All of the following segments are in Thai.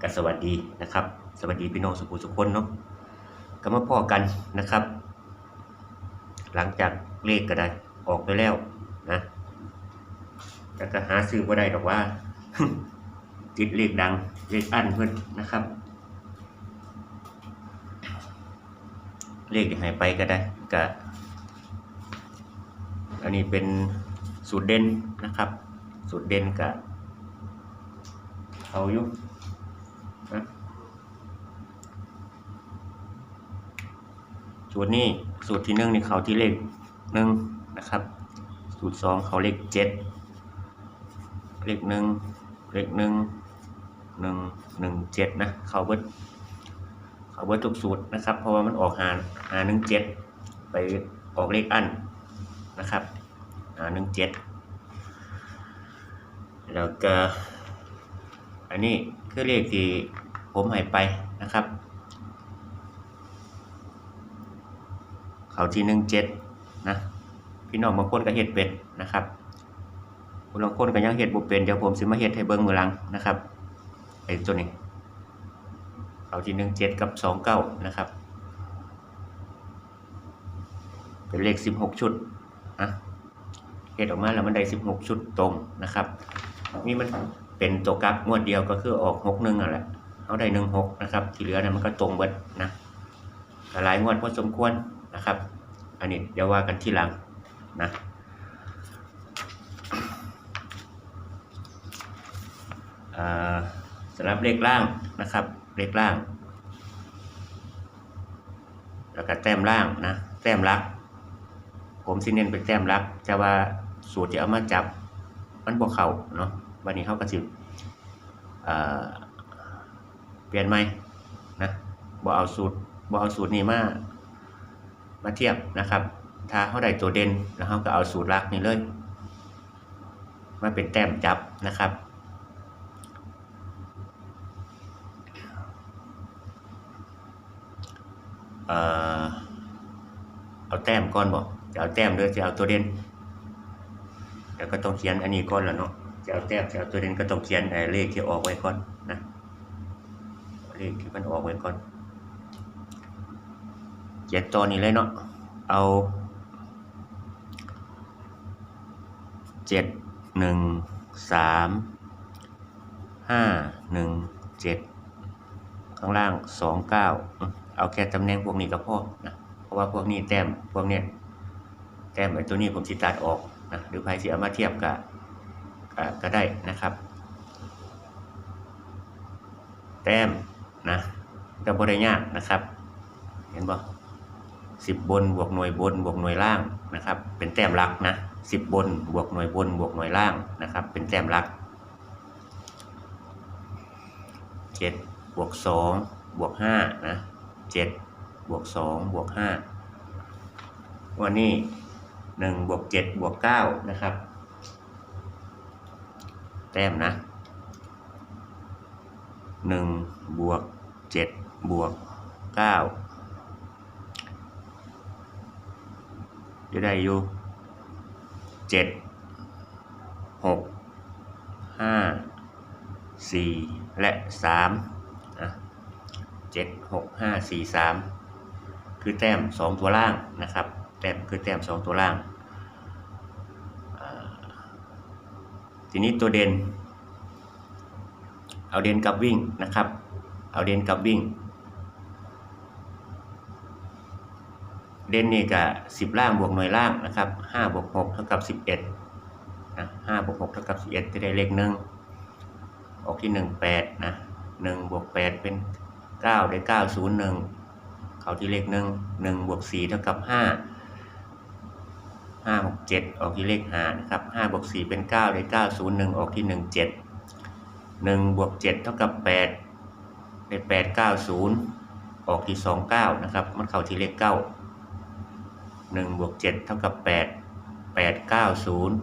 ก็สวัสดีนะครับ สวัสดีพี่น้องสุขุสุขคนเนาะก็มาพ่อกันนะครับ หลังจากเลขก็ได้ออกไปแล้วนะแต่ก็หาซื้อบ่ได้ดอกว่าติดเลขดังเลขอันเพิ่นนะครับ เลขที่หายไปก็ได้ก็อันนี้เป็นสูตรเด่นนะครับ สูตรเด่นกับเอาอยู่ นะสูตรนี้สูตรที่หนึ่งนี่เขาที่เลขหนึ่งนะครับ สูตรสองเขาเลขเจ็ดเลขหนึ่งเลขหนึ่งหนึ่งหนึ่งเจ็ดนะเขาเบิดเขาเบิดทุกสูตรนะครับ เพราะว่ามันออกหาหาหนึ่งเจ็ดไปออกเลขอันนะครับหาหนึ่งเจ็ดแล้วก็อันนี้คือเลขที่ ผมให้ไปนะครับ เขาที่หนึ่งเจ็ดนะพี่น้องบางคนก็เฮ็ดเป็นนะครับบางคนก็ยังเฮ็ดบ่เป็นเดี๋ยวผมสิมาเฮ็ดให้เบิ่งมือลังนะครับไอ้ตัวนี้เขาที่หนึ่งเจ็ดกับสองเก้านะครับ เป็นเลขสิบหกชุดนะเฮ็ดออกมาแล้วมันได้สิบหกชุดตรงนะครับ นี่มันเป็นตัวกลับงวดเดียวก็คือออกหกหนึ่งอะแหละ เอาได้หนึ่งหกนะครับ ที่เหลือเนี่ยมันก็ตรงเบิดนะหลายงวดพอสมควรนะครับ อันนี้เดี๋ยวว่ากันที่หลังนะสำหรับเลขล่างนะครับ เลขล่าง แล้วก็แต้มล่างนะแต้มลัก ผมสิเน้นเป็นแต้มลักแต่ว่าสูตรที่เอามาจับ มันบ่เขาเนาะวันนี้เขาก็สิเอ่อ เปลี่ยนใหมนะบ่เอาสูตรบ่เอาสูตรนี้มามาเทียบนะครับ ถ้าเขาได้ตัวเด่นแล้วเขาก็เอาสูตรลักนี่เลยมาเป็นแต้มจับนะครับเออเอาแต้มก่อนบอกจะเอาแต้มหรือจะเอาตัวเด่นแล้วก็ต้องเขียนอันนี้ก่อนแล้วเนาะจะเอาแต้มจะเอาตัวเด่นก็ต้องเขียนอ้เลขที่ออกไว้ก่อนนะ เลขที่มันออกไว้ก่อนเขียนตอนนี้เลยเนาะเอาเจ็ดหนึ่งสามห้าหนึ่งเจ็ดข้างล่างสองเก้าเอาแค่ตำแหน่งพวกนี้ก็พอนะเพราะว่าพวกนี้แต้มพวกเนี้ยแต้มไอ้ตัวนี้ผมสิตัดออกนะหรือใครสิเอามาเทียบกับก็ได้นะครับ แต้ม นะก็บ่ได้ยากนะครับ เห็นบ่สิบบนบวกหน่วยบนบวกหน่วยล่างนะครับ เป็นแต้มลักนะสิบบนบวกหน่วยบนบวกหน่วยล่างนะครับ เป็นแต้มลักเจ็ดบวกสองบวกห้านะเจ็ดบวกสองบวกห้าวันนี้หนึ่งบวกเจ็ดบวกเก้านะครับ แต้มนะหนึ่ง บวกเจ็ดบวกเก้าจะได้อยู่เจ็ดหกห้าสี่และสามนะเจ็ดหกห้าสี่สามคือแต้มสองตัวล่างนะครับ แต้มคือแต้มสองตัวล่าง ทีนี้ตัวเด่น เอาเด่นกับวิ่งนะครับ เอาเด่นกับวิ่ง เด่นนี่ก็สิบล่างบวกหน่วยล่างนะครับห้าบวกหกเท่ากับสิบเอ็ดนะห้าบวกหกเท่ากับสิบเอ็ดจะได้เลขหนึ่งออกที่หนึ่งแปดนะหนึ่งบวกแปดเป็นเก้าได้เก้าศูนย์หนึ่งเขาที่เลขหนึ่งหนึ่งบวกสี่เท่ากับห้าห้าบวกเจ็ดออกที่เลขห้านะครับห้าบวกสี่เป็นเก้าได้เก้าศูนย์หนึ่งออกที่หนึ่งเจ็ดหนึ่งบวกเจ็ดเท่ากับแปด ได้แปดเก้าศูนย์ออกที่สองเก้านะครับ มันเข้าที่เลขเก้าหนึ่งบวกเจ็ดเท่ากับแปดแปดเก้าศูนย์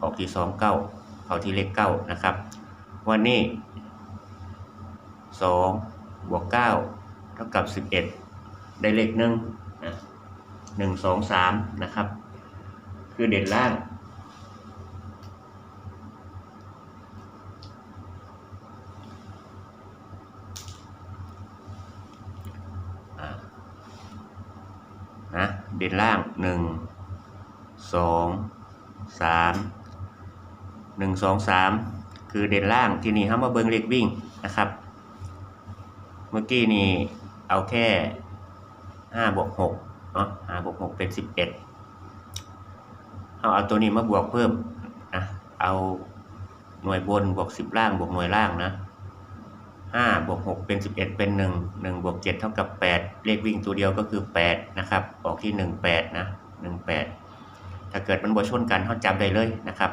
ออกที่สองเก้าเข้าที่เลขเก้านะครับ วันนี้สองบวกเก้าเท่ากับสิบเอ็ดได้เลขหนึ่งนะหนึ่งสองสามนะครับ คือเด่นล่าง น เด่นล่างหนึ่งสองสาม หนึ่งสองสามคือเด่นล่างที่นี่ห้ามมาเบิงเลขวิ่งนะครับ เมื่อกี้นี่เอาแค่ห้าบวกหกเนาะห้าบวกหกเป็นสิบเอ็ดเอาเอาตัวนี้มาบวกเพิ่มนะเอาหน่วยบนบวกสิบล่างบวกหน่วยล่างนะห้าบวกหกเป็นสิบเอ็ดเป็นหนึ่งหนึ่งบวกเจ็ดเท่ากับแปดเลขวิ่งตัวเดียวก็คือแปดนะครับออกที่หนึ่งแปดนะหนึ่งแปดถ้าเกิดมันบวชนกันเขาจำได้เลยนะครับ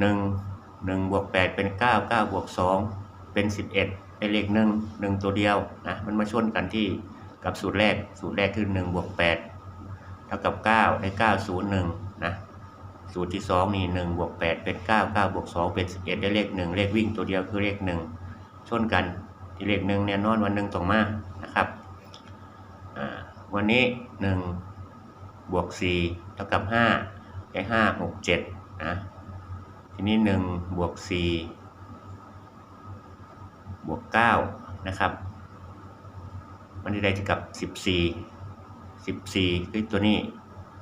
หนึ่งหนึ่งบวกแปดเป็นเก้าเก้าบวกสองเป็นสิบเอ็ดได้เลขหนึ่งหนึ่งตัวเดียวนะมันมาชนกันที่กับสูตรแรกสูตรแรกคือหนึ่งบวกแปดเท่ากับเก้าได้เก้าศูนย์หนึ่งนะสูตรที่สองนี่หนึ่งบวกแปดเป็นเก้าเก้าบวกสองเป็นสิบเอ็ดได้เลขหนึ่งเลขวิ่งตัวเดียวคือเลขหนึ่งชนกันที่เลขหนึ่งเนี่ยนอนวันหนึ่งตรงมานะครับวันนี้หนึ่งบวกสี่เท่ากับห้าได้ห้าหกเจ็ดนะ ทีนี้หนึ่งบวกสี่บวกเก้านะครับ มันได้เท่ากับสิบสี่สิบสี่คือตัวนี้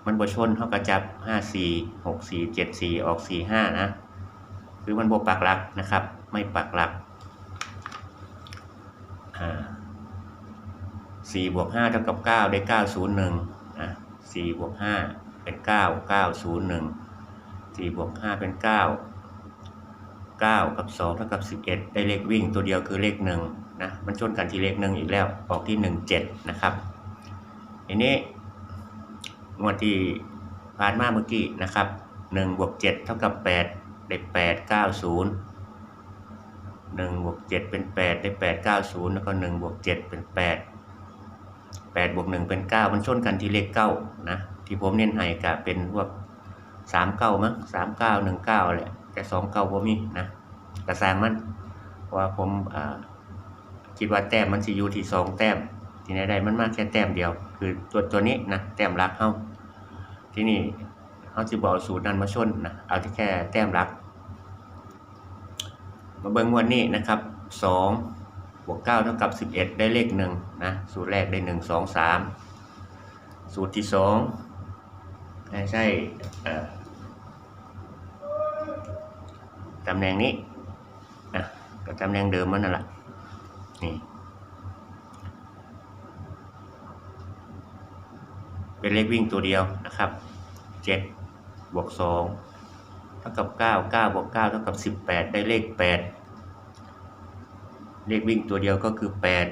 มันบชนเท่ากับจับห้าสี่หกสี่เจ็ดสี่ออกสี่ห้านะ คือมันบวปักหลักนะครับ ไม่ปักหลักสี่บวกห้าเท่ากับเก้าได้เก้าศูนย์หนึ่งนะสี่บวกห้าเป็นเก้าเก้าศูนย์หนึ่ง สี่บวกห้าเป็นเก้าเก้ากับสองเท่ากับสิบเอ็ดได้เลขวิ่งตัวเดียวคือเลขหนึ่งนะมันชนกันที่เลขหนึ่งอีกแล้วออกที่หนึ่งเจ็ดนะครับทีนี้งวดที่ผ่านมาเมื่อกี้นะครับหนึ่งบวกเจ็ดเท่ากับแปดได้แปดเก้าศูนย์หนึ่งบวกเจ็ดเป็นแปดได้แปดเก้าศูนย์แล้วก็หนึ่งบวกเจ็ดเป็นแปดแปดบวกหนึ่งเป็นเก้ามันชนกันที่เลขเก้านะที่ผมเน้นให้กะเป็นพวก สามเก้ามั้งสามเก้าหนึ่งเก้าแหละ แต่สองเก้าผมมีนะกระซางมันว่าผมคิดว่าแต้มมันจะอยู่ที่สองแต้ม ที่ไหนได้มันมากแค่แต้มเดียว คือตัวตัวนี้นะแต้มรักเขาที่นี่เขาจะบอกสูตรนั้นมาชนนะเอาที่แค่แต้มรัก มาเบิ่งวันนี้นะครับสองบวกเก้าเท่ากับสิบเอ็ดได้เลขหนึ่งนะสูตรแรกได้หนึ่งสองสามสูตรที่สอง ใช่ตำแหน่งนี้นะกับตำแหน่งเดิมมันนั่นแหละนี่เป็นเลขวิ่งตัวเดียวนะครับเจ็ดบวกสองเท่ากับเก้าเก้าบวกเก้าเท่ากับสิบแปดได้เลขแปดเลขวิ่งตัวเดียวก็คือแปด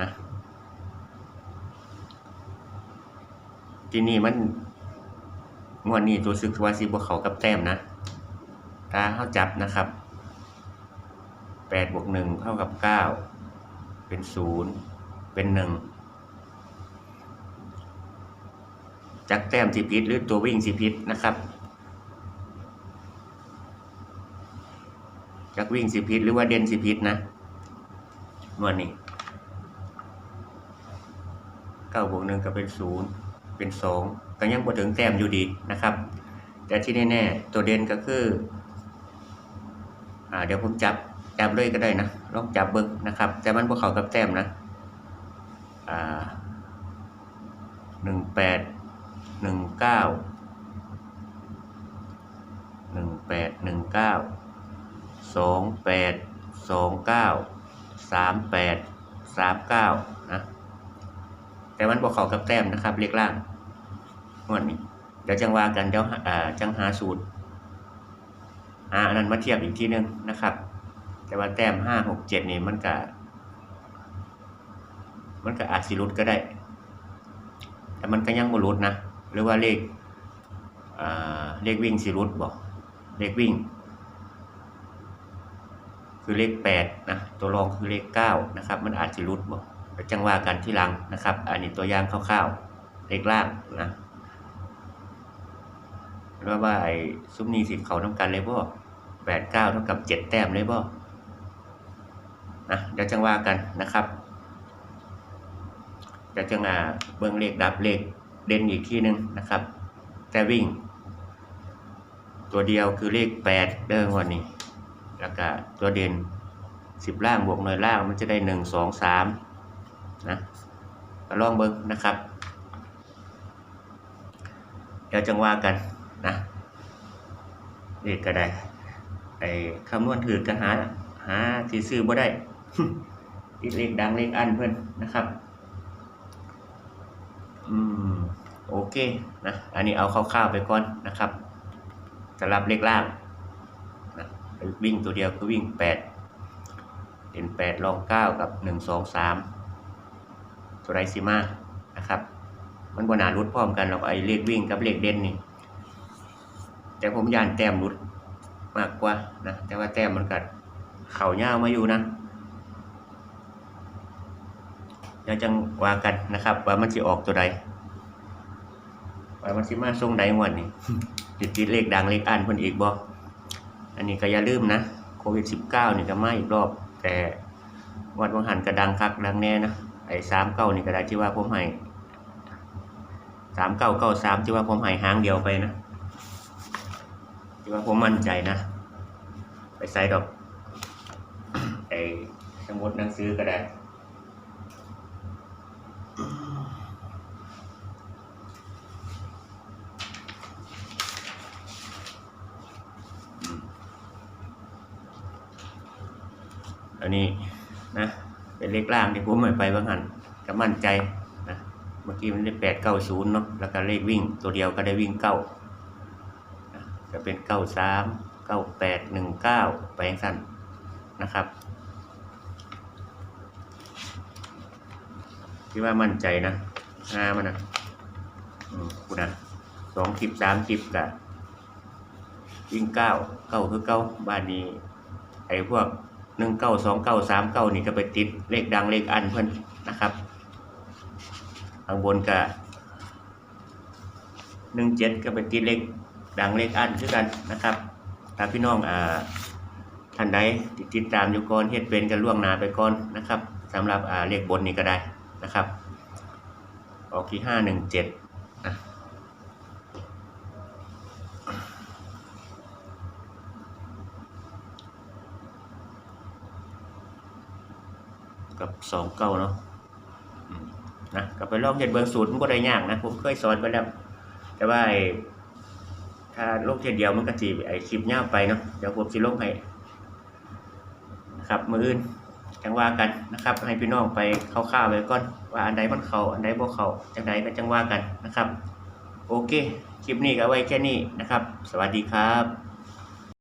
นะที่นี่มัน งวดนี้ตัวซึกว่าสิบวกเขากับแต้มนะถ้าเข้าจับนะครับแปดบวกหนึ่งเท่ากับเก้าเป็นศูนย์เป็นหนึ่งจักแต้มสิพิษหรือตัววิ่งสิพิษนะครับจักวิ่งสิพิษหรือว่าเด่นสิพิษนะนวดนี้เก้าบวกหนึ่งก็เป็นศูนย์เป็นสอง ก็ยังบ่ถึงแต้มอยู่ดีนะครับ แต่ที่แน่ๆตัวเด่นก็คืออ่าเดี๋ยวผมจับจับเลยก็ได้นะลองจับเบิ้งนะครับ แต่มันพวกเขากับแต้มนะอ่าหนึ่งแปดหนึ่งเก้าหนึ่งแปดหนึ่งเก้าสองแปดสองเก้าสามแปดสามเก้านะแต่มันบอกเขากับแต้มนะครับ เลขล่าง งวดนี้เดี๋ยวจังว่ากันเดี๋ยวจังหาสูตรอ่าอันนั้นมาเทียบอีกทีนึงนะครับ แต่ว่าแต้มห้าหกเจ็ดนี่มันก็มันก็อาจสิรุดก็ได้ แต่มันก็ยังบ่รุดนะ หรือว่าเลขเลขวิ่งสิรุดบอกเลขวิ่ง คือเลขแปดนะตัวรองคือเลขเก้านะครับ มันอาจสิรุดบอกจังว่ากันที่หลังนะครับ อันนี้ตัวอย่างคร่าวๆเลขล่างนะ หรือว่าไอ้ซุ้มนี้สิเขาต้องการเลยบ่แปดเก้าเท่ากับเจ็ดแต้มเลยบ่นะเดี๋ยวจังว่ากันนะครับจะจังอ่าเบิ่งเลขดับเลขเด่นอีกที่หนึ่งนะครับ แต่วิ่ง ตัวเดียวคือเลขแปดเดิมวันนี้ แล้วก็ตัวเด่นสิบล่างบวกหน่วยล่างมันจะได้หนึ่งสองสามนะก็ลองเบิ่งนะครับ เดี๋ยวจังว่ากัน นะเลขก็ได้ไอ้คำนวณถือก็หาหาที่ซื้อบ่ได้ติดเลขดังเลขอันเพิ่อนนะครับ อืมโอเคนะอันนี้เอาคร่าวๆไปก่อนนะครับสำหรับเลขล่างนะวิ่งตัวเดียวคือวิ่งแปดเด่นแปดรองเก้ากับหนึ่งสองสามตัวไรซิมานะครับ มันบนารุดพร้อมกันหรอกไอ้เลขวิ่งกับเลขเด่นนี่ แต่ผมยานแต้มรุดมากกว่านะแต่ว่าแต้มมันกัดเข่าย่ามาอยู่นะเดี๋ยวจังว่ากันนะครับ ว่ามันจะออกตัวใดว่ามันสิมาทรงใดงวดนี่ติดติดเลขดังเลขอันเพิ่นอีกบ่อันนี้ก็อย่าลืมนะโควิด19นี่ก็มาอีกรอบ แต่งวดวังหันก็ดังคักดังแน่นะไอ้39นี่ก็ได้ที่ว่าผมให้3993ที่ว่าผมให้หางเดียวไปนะ ที่ว่าผมมั่นใจนะ ไปใส่ดอกไอ้สมุดหนังสือก็ได้อันนี้นะเป็นเลขล่างที่ผมให้ไปบางหันก็มั่นใจนะเมื่อกี้มันได้แปดเก้าศูนย์เนาะแล้วก็เลขวิ่งตัวเดียวก็ได้วิ่งเก้า นะเป็นเก้าสามเก้าแปดหนึ่งเก้าไปอย่างสั้นนะครับที่ว่ามั่นใจนะงามันนะอืมกูนะสองคลิปสามคลิปกะวิ่งเก้าเก้าคือเก้าบ้านนี้ ไอ้พวกหนึ่งเก้าสองเก้าสามเก้านี่ก็ไปติดเลขดังเลขอันเพิ่นนะครับข้างบนก็หนึ่งเจ็ดก็ไปติดเลข ดังเลขอันคือกันนะครับถ้าพี่น้องอ่าท่านใดติดติดตามอยู่ก่อนเฮ็ดเป็นกันล่วงหน้าไปก่อนนะครับสำหรับอ่าเลขบนนี่ก็ได้นะครับ ออกที่ห้าหนึ่งเจ็ดนะกับสองเก้าเนาะนะก็ไปลองเห็ดเบิงสูตรมันก็ได้ยากนะ ผมเคยสอนไปแล้ว แต่ว่า ถ้าลงเทียเดียวมันก็จีไอคลิปยาไปเนาะเดี๋ยวผมสิลงให้นะครับมืออื่นจังว่ากันนะครับ ให้พี่น้องไปคร่าวๆไปก่อนว่าอันใดมันเขาอันใดบ่เขาจังใดก็จังว่ากันนะครับ โอเค คลิปนี้ก็ไว้แค่นี้นะครับ สวัสดีครับ